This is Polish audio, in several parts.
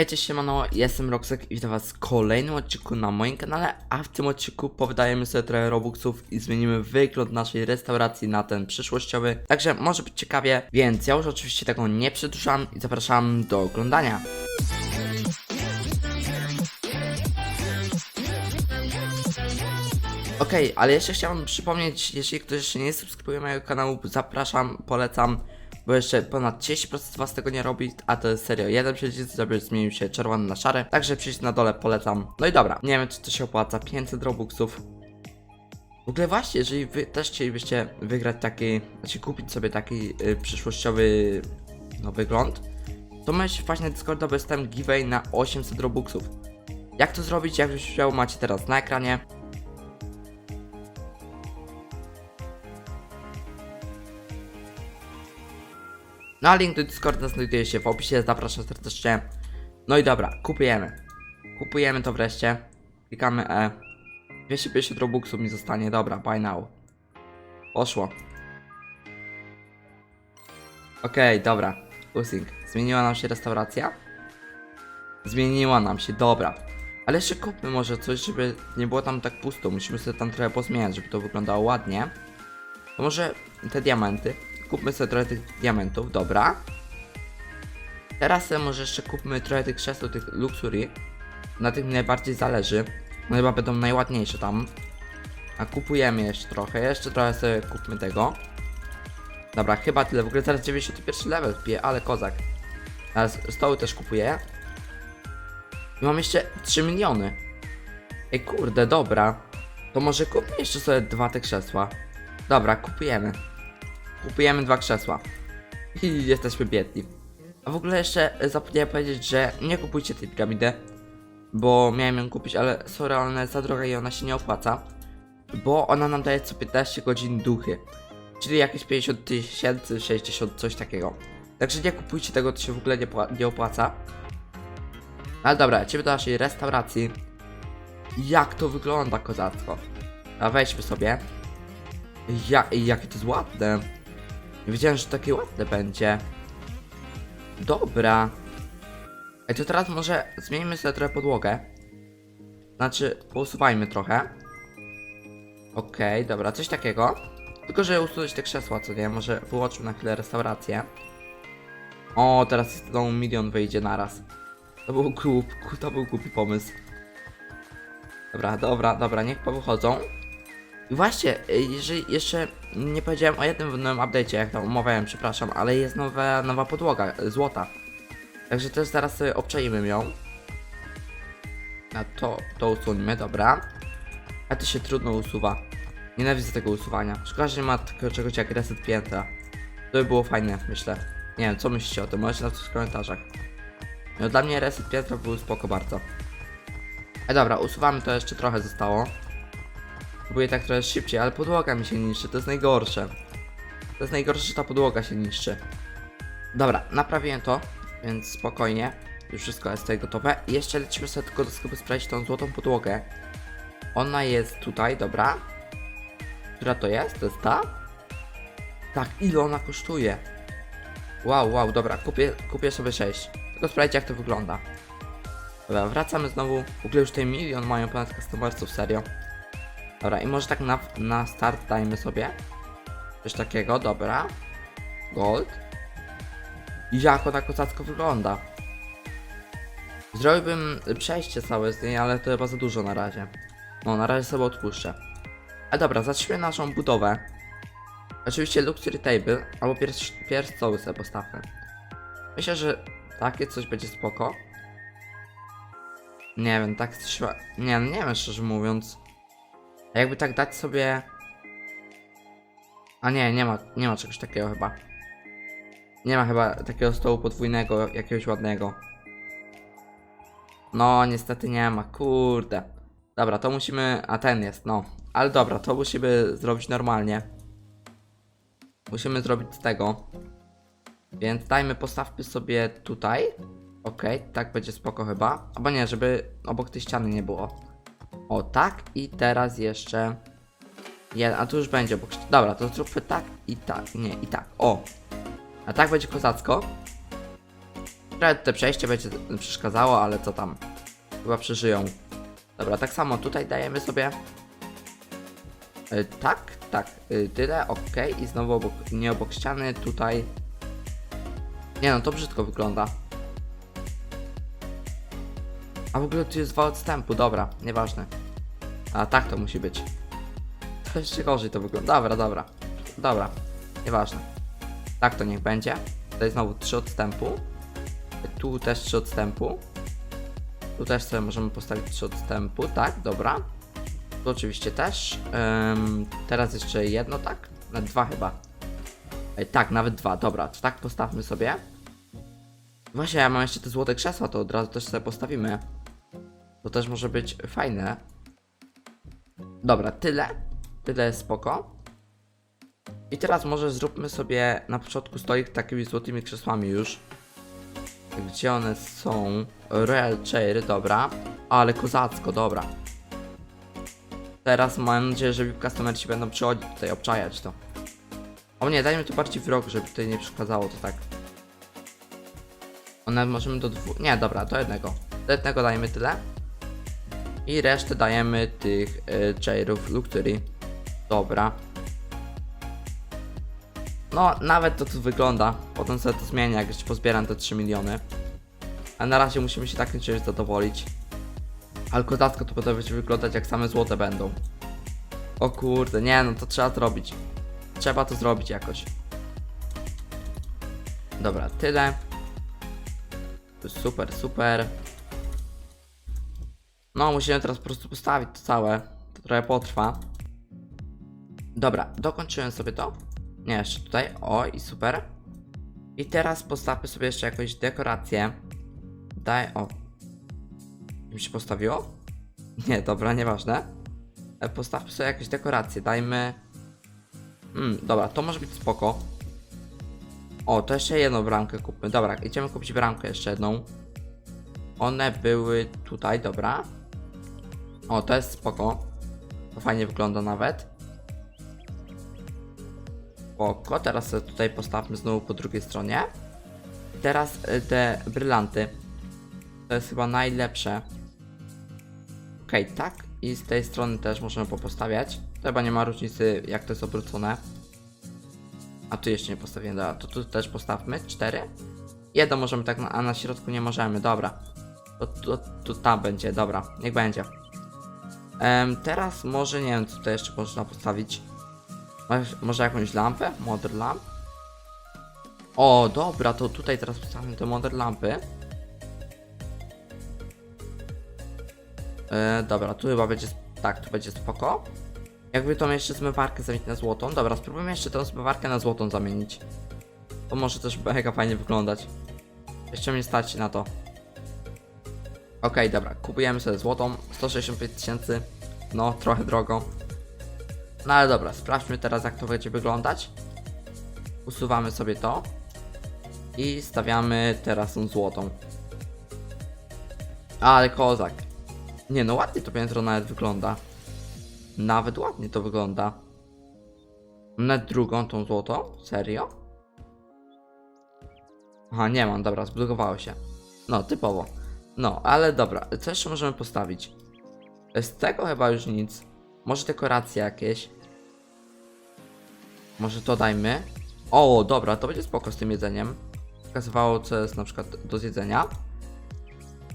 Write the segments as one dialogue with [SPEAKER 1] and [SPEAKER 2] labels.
[SPEAKER 1] Hej, cześć, siemano, jestem Roxek i witam was w kolejnym odcinku na moim kanale, a w tym odcinku powydajemy sobie trochę robuxów i zmienimy wygląd naszej restauracji na ten przyszłościowy, także może być ciekawie, więc ja już oczywiście tego nie przedłużam i zapraszam do oglądania. Okej, ale jeszcze chciałbym przypomnieć, jeżeli ktoś jeszcze nie subskrybuje mojego kanału, zapraszam, polecam, bo jeszcze ponad 30% z was tego nie robi, a to jest serio jeden przycisk, żeby zmienił się czerwony na szary, także przycisk na dole polecam. No i dobra, nie wiem czy to się opłaca, 500 robuxów. W ogóle właśnie, jeżeli wy też chcielibyście wygrać taki, znaczy kupić sobie taki y, przyszłościowy no, wygląd, to możecie wpaść na Discorda, tam giveaway na 800 robuxów. Jak to zrobić, jak już macie teraz na ekranie. No a link do Discorda znajduje się w opisie, zapraszam serdecznie. No i dobra, kupujemy. Kupujemy to wreszcie. Klikamy E. 250 robuxów mi zostanie, dobra, buy now. Poszło. Okej, dobra. Using. Zmieniła nam się restauracja? Zmieniła nam się, dobra. Ale jeszcze kupmy może coś, żeby nie było tam tak pusto. Musimy sobie tam trochę pozmieniać, żeby to wyglądało ładnie. To może te diamenty. Kupmy sobie trochę tych diamentów, dobra. Teraz sobie może jeszcze kupmy trochę tych krzeseł, tych luxury. Na tych mi najbardziej zależy. No chyba będą najładniejsze tam. A kupujemy jeszcze trochę, jeszcze trochę sobie kupmy tego. Dobra, chyba tyle. W ogóle zaraz 91 level wpiję, ale kozak. Teraz stoły też kupuję. I mam jeszcze 3 miliony. Ej kurde, dobra. To może kupmy jeszcze sobie dwa te krzesła. Dobra, kupujemy. Kupujemy dwa krzesła. I jesteśmy biedni. A w ogóle jeszcze zapomniałem powiedzieć, że nie kupujcie tej piramidy. Bo miałem ją kupić, ale sorry, ona za droga i ona się nie opłaca. Bo ona nam daje co 15 godzin duchy. Czyli jakieś 50 tysięcy, 60, coś takiego. Także nie kupujcie tego, to się w ogóle nie, nie opłaca. Ale dobra, lecimy do naszej restauracji. Jak to wygląda, kozacko. A weźmy sobie. Ja, jakie to jest ładne. Nie wiedziałem, że takie ładne będzie. Dobra. Ej, to teraz może zmienimy sobie trochę podłogę. Znaczy, pousuwajmy trochę. Okej, dobra, coś takiego. Tylko, żeby usunąć te krzesła, co nie? Może wyłączmy na chwilę restaurację. O, teraz znowu milion wyjdzie naraz. To był głup, to był głupi pomysł. Dobra, dobra, dobra, niech powychodzą. Właśnie, y, jeżeli jeszcze nie powiedziałem o jednym nowym update'cie, jak tam omawiałem, przepraszam, ale jest nowa, nowa podłoga, y, złota. Także też zaraz sobie obczajmy ją. A to, to usuńmy, dobra. A to się trudno usuwa. Nienawidzę tego usuwania. Szkoda, że nie ma czegoś jak reset piętra. To by było fajne, myślę. Nie wiem, co myślicie o tym, możecie napisać w komentarzach. No dla mnie reset piętra był spoko bardzo. E dobra, usuwamy to jeszcze trochę zostało. Próbuję tak trochę szybciej, ale podłoga mi się niszczy, to jest najgorsze. To jest najgorsze, że ta podłoga się niszczy. Dobra, naprawiłem to, więc spokojnie. Już wszystko jest tutaj gotowe. I jeszcze lecimy sobie tylko do sklepu sprawdzić tą złotą podłogę. Ona jest tutaj, dobra. Która to jest? To jest ta? Tak, ile ona kosztuje? Wow, wow, dobra, kupię, kupię sobie 6. Tylko sprawdźcie jak to wygląda. Dobra, wracamy znowu. W ogóle już tutaj milion mają ponad customersów, serio. Dobra, i może tak na, na start dajmy sobie coś takiego, dobra. Gold. I jak ona kozacko wygląda. Zrobiłbym przejście całe z niej, ale to chyba za dużo na razie. No, na razie sobie odpuszczę. A dobra, zacznijmy naszą budowę. Oczywiście Luxury Table, albo pierw, pierw stoły sobie postawmy. Myślę, że takie coś będzie spoko. Nie wiem, tak coś... Nie, nie wiem szczerze mówiąc. A jakby tak dać sobie... A nie, nie ma, nie ma czegoś takiego chyba. Nie ma chyba takiego stołu podwójnego, jakiegoś ładnego. No, niestety nie ma, kurde. Dobra, to musimy... A ten jest, no. Ale dobra, to musimy zrobić normalnie. Musimy zrobić z tego. Więc dajmy, postawmy sobie tutaj. Okej, tak będzie spoko chyba. Albo nie, żeby obok tej ściany nie było. O, tak i teraz jeszcze... Jeden, a tu już będzie ści- Dobra, to zróbmy tak i tak. Nie, i tak. O! A tak będzie kozacko. Trochę te przejście będzie przeszkadzało, ale co tam. Chyba przeżyją. Dobra, tak samo tutaj dajemy sobie. Y, tak, tak, y, tyle, ok. I znowu obok, nie obok ściany, tutaj. Nie no, to brzydko wygląda. A w ogóle tu jest dwa odstępu, dobra, nieważne. A tak to musi być. To jeszcze gorzej to wygląda. Dobra, dobra. Dobra, nieważne. Tak to niech będzie. Tutaj znowu trzy odstępu. Tu też trzy odstępu. Tu też sobie możemy postawić trzy odstępu, tak, dobra. Tu oczywiście też. Ym, teraz jeszcze jedno, tak? Nawet dwa chyba. Ej, tak, nawet dwa, dobra, tak postawmy sobie. Właśnie, ja mam jeszcze te złote krzesła, to od razu też sobie postawimy. To też może być fajne. Dobra, tyle. Tyle jest spoko. I teraz może zróbmy sobie na początku stolik takimi złotymi krzesłami już. Gdzie one są? Royal Chair, dobra. Ale kozacko, dobra. Teraz mam nadzieję, że customerci będą przychodzić tutaj, obczajać to. O nie, dajmy to bardziej w rok, żeby tutaj nie przeszkadzało to tak. One możemy do dwóch... Nie, dobra, do jednego. Do jednego dajemy tyle. I resztę dajemy tych y, chairów Luxury. Dobra. No, nawet to tu wygląda. Potem sobie to zmienię, jak jeszcze pozbieram te 3 miliony. A na razie musimy się takim czymś zadowolić. Ale kozacko to będzie wyglądać jak same złote będą. O kurde, nie no, to trzeba zrobić. Trzeba to zrobić jakoś. Dobra, tyle. Super, super. No, musimy teraz po prostu postawić to całe. To trochę potrwa. Dobra, dokończyłem sobie to. Nie, jeszcze tutaj. O, i super. I teraz postawmy sobie jeszcze jakąś dekorację. Daj, o. Mi się postawiło? Nie, dobra, nieważne. E, Postawmy sobie jakieś dekoracje. Dajmy. Hmm, dobra, to może być spoko. O, to jeszcze jedną bramkę kupmy. Dobra, idziemy kupić bramkę jeszcze jedną. One były tutaj, dobra. O, to jest spoko. To fajnie wygląda nawet. Spoko, teraz tutaj postawmy znowu po drugiej stronie. Teraz y, te brylanty. To jest chyba najlepsze. Okej, tak. I z tej strony też możemy popostawiać. To chyba nie ma różnicy, jak to jest obrócone. A tu jeszcze nie postawiłem, dobra, to tu też postawmy. Cztery. Jedno możemy tak, a na środku nie możemy, dobra. To, to, to tam będzie, dobra, niech będzie. Teraz może, nie wiem, co tutaj jeszcze można postawić. Może- Może jakąś lampę? Modern lamp? O, dobra, to tutaj teraz postawimy te modern lampy. E, dobra, tu chyba będzie, tak, tu będzie spoko. Jakby tą jeszcze zmywarkę zamienić na złotą. Dobra, spróbujmy jeszcze tą zmywarkę na złotą zamienić. To może też mega fajnie wyglądać. Jeszcze mnie stać na to. Okej, dobra, kupujemy sobie złotą. 165 tysięcy. No, trochę drogo. No ale dobra, sprawdźmy teraz jak to będzie wyglądać. Usuwamy sobie to. I stawiamy teraz tą złotą. Ale kozak. Nie no, ładnie to piętro nawet wygląda. Nawet ładnie to wygląda. Nawet drugą tą złotą? Serio? Aha, nie mam, dobra, zbudowało się. No, typowo. No, ale dobra, co jeszcze możemy postawić? Z tego chyba już nic. Może dekoracje jakieś. Może to dajmy. O, dobra, to będzie spoko z tym jedzeniem. Pokazywało, co jest na przykład do zjedzenia.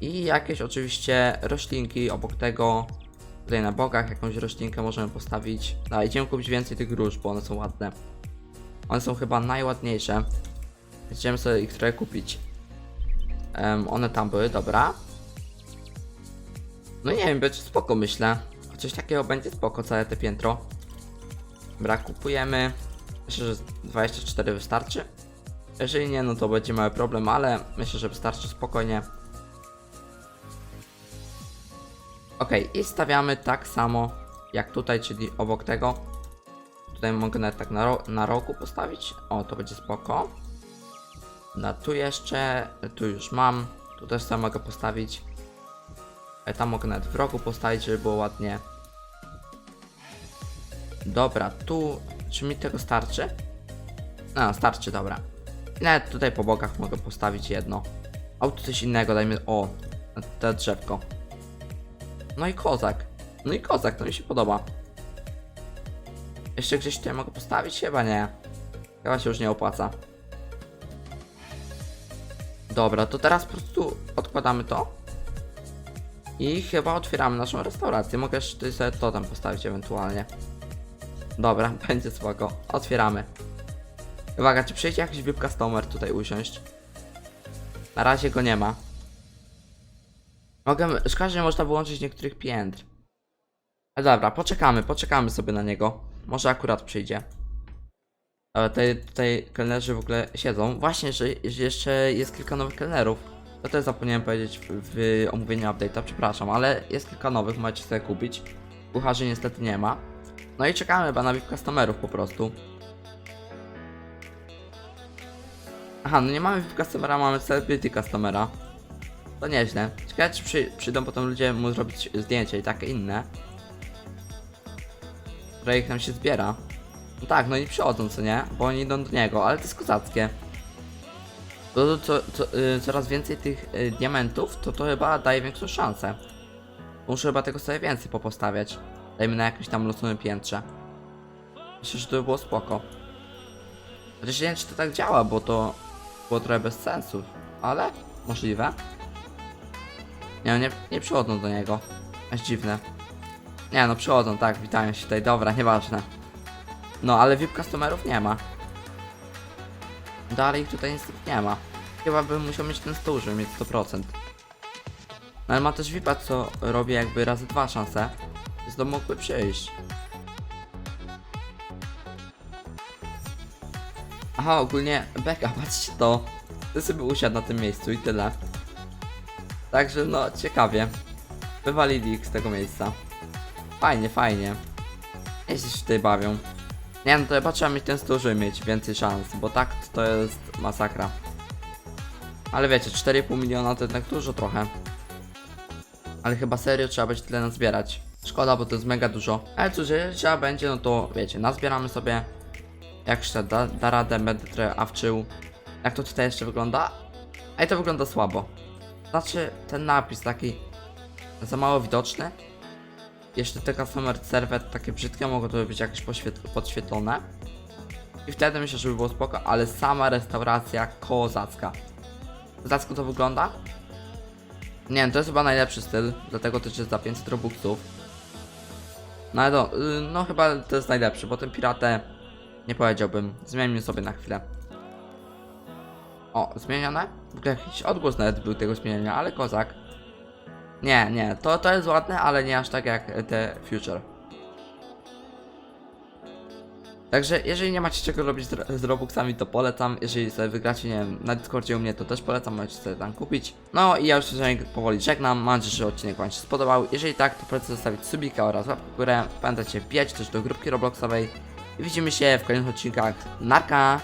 [SPEAKER 1] I jakieś oczywiście roślinki obok tego. Tutaj na bokach jakąś roślinkę możemy postawić. No, idziemy kupić więcej tych róż, bo one są ładne. One są chyba najładniejsze. Idziemy sobie ich trochę kupić. Em, one tam były, dobra. No nie wiem, będzie spoko myślę. Coś takiego będzie spoko, całe te piętro. Dobra, kupujemy. Myślę, że 24 wystarczy. Jeżeli nie, no to będzie mały problem, ale myślę, że wystarczy spokojnie. Ok, i stawiamy tak samo jak tutaj, czyli obok tego. Tutaj mogę nawet tak na, ro na rogu postawić. O, to będzie spoko. Na tu jeszcze, tu już mam. Tu też sam mogę postawić. E, Tam mogę nawet w rogu postawić, żeby było ładnie. Dobra, tu. Czy mi tego starczy? No, starczy, dobra. Nawet tutaj po bokach mogę postawić jedno. O, tu coś innego, dajmy, o, te drzewko. No i kozak. No i kozak, to mi się podoba. Jeszcze gdzieś tutaj mogę postawić? Chyba nie. Chyba się już nie opłaca. Dobra, to teraz po prostu odkładamy to. I chyba otwieramy naszą restaurację. Mogę jeszcze sobie to tam postawić ewentualnie. Dobra, będzie spoko. Otwieramy. Uwaga, czy przyjdzie jakiś VIP customer tutaj usiąść? Na razie go nie ma. Mogę, szkoda, że można wyłączyć niektórych piętr. Ale dobra, poczekamy, poczekamy sobie na niego. Może akurat przyjdzie. Ale tutaj, tutaj kelnerzy w ogóle siedzą. Właśnie, że, że jeszcze jest kilka nowych kelnerów. To też zapomniałem powiedzieć w, w omówieniu update'a, przepraszam, ale jest kilka nowych, możecie sobie kupić. Kucharzy niestety nie ma. No i czekamy chyba na VIP customerów po prostu. Aha, no nie mamy VIP customera, mamy celebrity customera. To nieźle. Ciekawe czy przy, przyjdą potem ludzie mu zrobić zdjęcie i takie inne. Ich nam się zbiera. No tak, no i przychodzą, co nie? Bo oni idą do niego, ale to jest kozackie. To, to, to, to, y, coraz więcej tych y, diamentów, to to chyba daje większą szansę. Muszę chyba tego sobie więcej popostawiać. Dajmy na jakimś tam losowym piętrze. Myślę, że to by było spoko. Chociaż nie wiem, czy to tak działa, bo to było trochę bez sensu. Ale możliwe. Nie, no nie, nie przychodzą do niego. Aż dziwne. Nie no, przychodzą, tak, witają się tutaj. Dobra, nieważne. No, ale VIP customerów nie ma. Dalej ich tutaj niestety nie ma. Chyba bym musiał mieć ten stół, żeby mieć 100%. No ale ma też VIPa, co robi jakby razy dwa szanse. Więc to mógłby przyjść. Aha, ogólnie beka, patrzcie to. Ty sobie usiadł na tym miejscu i tyle. Także no, ciekawie. Wywalili ich z tego miejsca. Fajnie, fajnie. Nieźle się tutaj bawią. Nie no, to chyba trzeba mieć ten stół, żeby mieć więcej szans, bo tak to jest masakra. Ale wiecie, 4,5 miliona to jednak dużo trochę. Ale chyba serio trzeba będzie tyle nazbierać. Szkoda, bo to jest mega dużo. Ale cóż, jeżeli trzeba będzie, no to wiecie, nazbieramy sobie. Jak się da, da radę, będę trochę awczył. Jak to tutaj jeszcze wygląda? Ej, to wygląda słabo. Znaczy, ten napis taki za mało widoczny. Jeszcze te customer server takie brzydkie mogą to być jakieś podświetlone. I wtedy myślę, że by było spoko, ale sama restauracja kozacka. Kozacko to wygląda? Nie wiem, to jest chyba najlepszy styl, dlatego też jest za 500 robuxów. No ale to, y, no chyba to jest najlepszy, bo ten piratę nie powiedziałbym. Zmienimy sobie na chwilę. O, zmienione? W ogóle jakiś odgłos nawet był tego zmienienia, ale kozak. Nie, nie, to, to jest ładne, ale nie aż tak jak te Future. Także jeżeli nie macie czego robić z, z Robuxami, to polecam. Jeżeli sobie wygracie, nie wiem, na Discordzie u mnie, to też polecam, możecie sobie tam kupić. No i ja już się powoli żegnam. Mam nadzieję, że odcinek Wam się spodobał. Jeżeli tak, to polecam zostawić subika oraz łapkę w górę. Pamiętajcie, wbijać też do grupki Robloxowej. I widzimy się w kolejnych odcinkach. Narka!